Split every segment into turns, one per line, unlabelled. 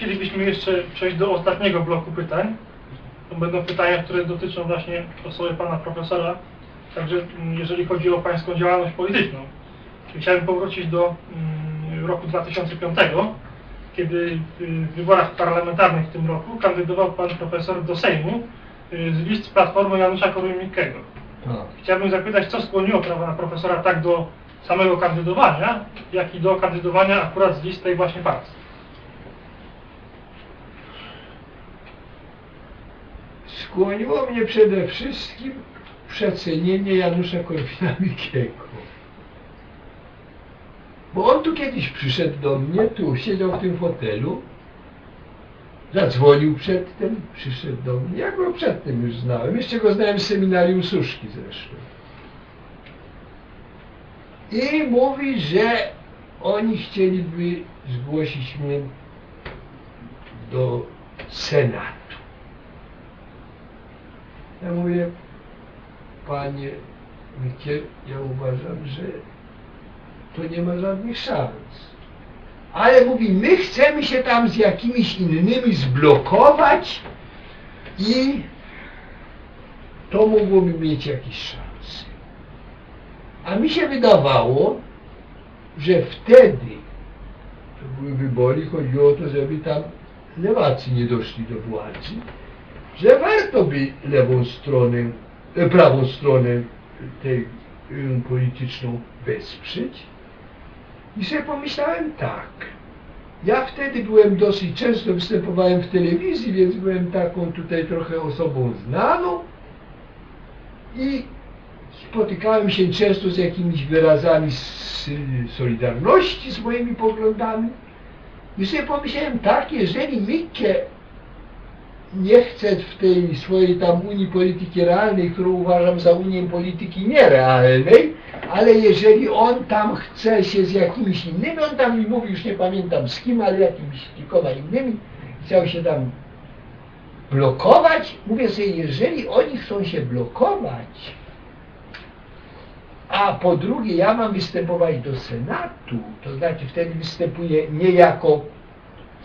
chcielibyśmy jeszcze przejść do ostatniego bloku pytań. To będą pytania, które dotyczą właśnie osoby pana profesora. Także mm, jeżeli chodzi o pańską działalność polityczną, chciałbym powrócić do mm, roku 2005, kiedy w wyborach parlamentarnych w tym roku kandydował pan profesor do Sejmu y, z list Platformy Janusza Korwin-Mikkego. Chciałbym zapytać, co skłoniło pana profesora tak do samego kandydowania, jak i do kandydowania akurat z list tej właśnie partii.
Skłoniło mnie przede wszystkim przecenienie Janusza Korwina-Mikkego. Bo on tu kiedyś przyszedł do mnie, tu siedział w tym fotelu, zadzwonił przedtem, przyszedł do mnie. Ja go przedtem już znałem, jeszcze go znałem z seminarium Suszki zresztą. I mówi, że oni chcieliby zgłosić mnie do Senatu. Ja mówię, panie Mikie, ja uważam, że to nie ma żadnych szans. Ale mówi, my chcemy się tam z jakimiś innymi zblokować i to mogłoby mieć jakieś szanse. A mi się wydawało, że wtedy, to były wybory, chodziło o to, żeby tam lewacy nie doszli do władzy, że warto by lewą stronę, e, prawą stronę tej polityczną wesprzeć. I sobie pomyślałem tak. Ja wtedy byłem dosyć często występowałem w telewizji, więc byłem taką tutaj trochę osobą znaną i spotykałem się często z jakimiś wyrazami solidarności z moimi poglądami. I sobie pomyślałem tak, jeżeli Mikke nie chcę w tej swojej tam Unii Polityki Realnej, którą uważam za Unię Polityki Nierealnej, ale jeżeli on tam chce się z jakimiś innymi, on tam mi mówi, już nie pamiętam z kim, ale jakimiś kilkoma innymi, chciał się tam blokować, mówię sobie, jeżeli oni chcą się blokować, a po drugie ja mam występować do Senatu, to znaczy wtedy występuję nie jako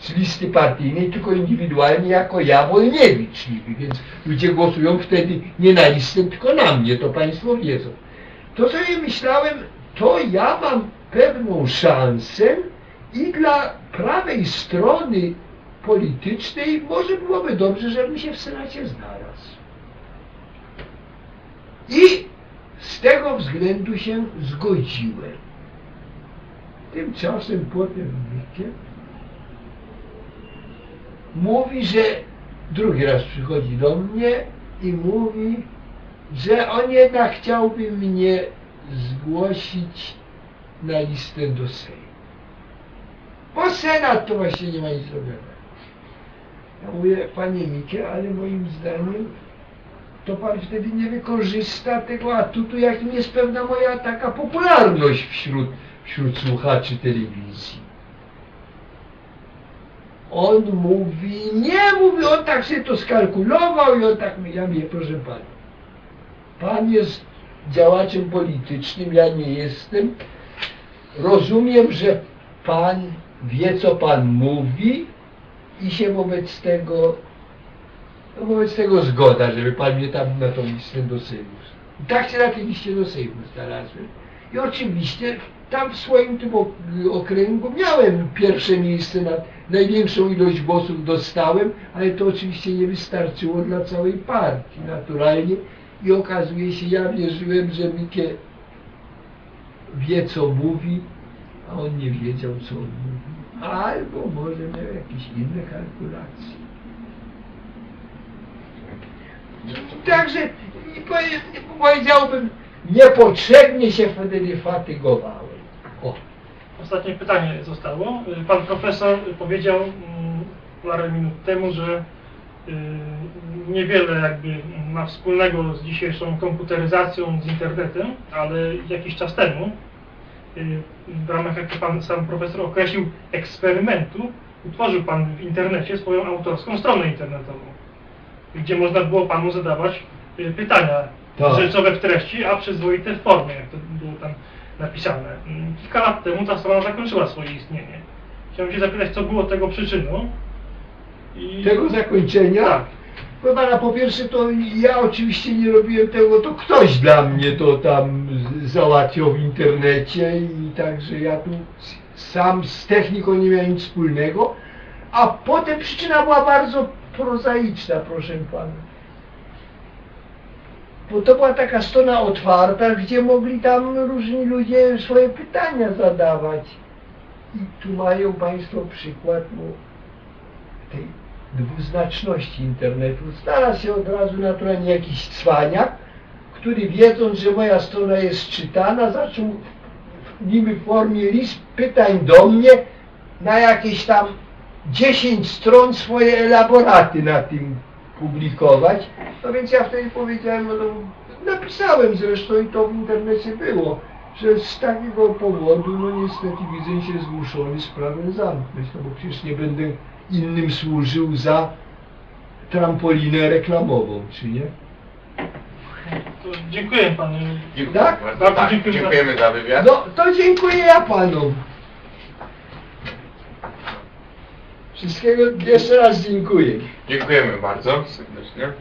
z listy partyjnej, tylko indywidualnie jako ja Wolniewicz niby, więc ludzie głosują wtedy nie na listę, tylko na mnie, to Państwo wiedzą. To sobie myślałem, to ja mam pewną szansę i dla prawej strony politycznej może byłoby dobrze, żebym się w Senacie znalazł. I z tego względu się zgodziłem. Tymczasem potem Mikie mówi, że drugi raz przychodzi do mnie i mówi, że on jednak chciałby mnie zgłosić na listę do Sejmu. Bo Senat to właśnie nie ma nic gadania. Ja mówię, panie Mikie, ale moim zdaniem to pan wtedy nie wykorzysta tego atutu, jakim jest pewna moja taka popularność wśród, wśród słuchaczy telewizji. On mówi, nie mówi, on tak sobie to skalkulował i on tak ja mówię, proszę pana, pan jest działaczem politycznym, ja nie jestem. Rozumiem, że pan wie, co pan mówi i się wobec tego, wobec tego zgoda, żeby pan mnie tam na tą listę do Sejmu. I tak się na tej liście do Sejmu znalazłem. I oczywiście tam w swoim tym ok- okręgu miałem pierwsze miejsce na największą ilość głosów dostałem, ale to oczywiście nie wystarczyło dla całej partii naturalnie i okazuje się, ja wierzyłem, że Mikie wie co mówi, a on nie wiedział co on mówi. Albo może miał jakieś inne kalkulacje. Także powiedziałbym, niepotrzebnie się wtedy fatygowałem. O.
Ostatnie pytanie zostało. Pan profesor powiedział mm, parę minut temu, że y, niewiele jakby ma wspólnego z dzisiejszą komputeryzacją, z internetem, ale jakiś czas temu y, w ramach, jak Pan sam profesor określił, eksperymentu, utworzył Pan w internecie swoją autorską stronę internetową, gdzie można było Panu zadawać y, pytania
Tak.
rzeczowe w treści, a przyzwoite w formie, jak to było tam napisane. Kilka lat temu ta strona zakończyła swoje istnienie. Chciałem się zapytać, co było tego przyczyną I...
tego zakończenia.
Tak.
Proszę pana, po pierwsze to ja oczywiście nie robiłem tego, to ktoś dla mnie to tam z- załatwiał w internecie i także ja tu sam z techniką nie miałem nic wspólnego. A potem przyczyna była bardzo prozaiczna, proszę pana. Bo to była taka strona otwarta, gdzie mogli tam różni ludzie swoje pytania zadawać. I tu mają Państwo przykład no, tej dwuznaczności internetu. Znalazł się od razu naturalnie jakiś cwaniak, który wiedząc, że moja strona jest czytana, zaczął niby w formie list pytań do mnie na jakieś tam 10 stron swoje elaboraty na tym publikować. No więc ja wtedy powiedziałem, no napisałem zresztą i to w internecie było, że z takiego powodu, no niestety widzę się zmuszony sprawę zamknąć, no bo przecież nie będę innym służył za trampolinę reklamową, czy nie?
To dziękuję panu.
Dziękuję
Tak?
bardzo.
Tak,
dziękuję za-
dziękujemy za wywiad.
No to dziękuję ja panom. Wszystkiego jeszcze raz dziękuję.
Dziękujemy bardzo serdecznie.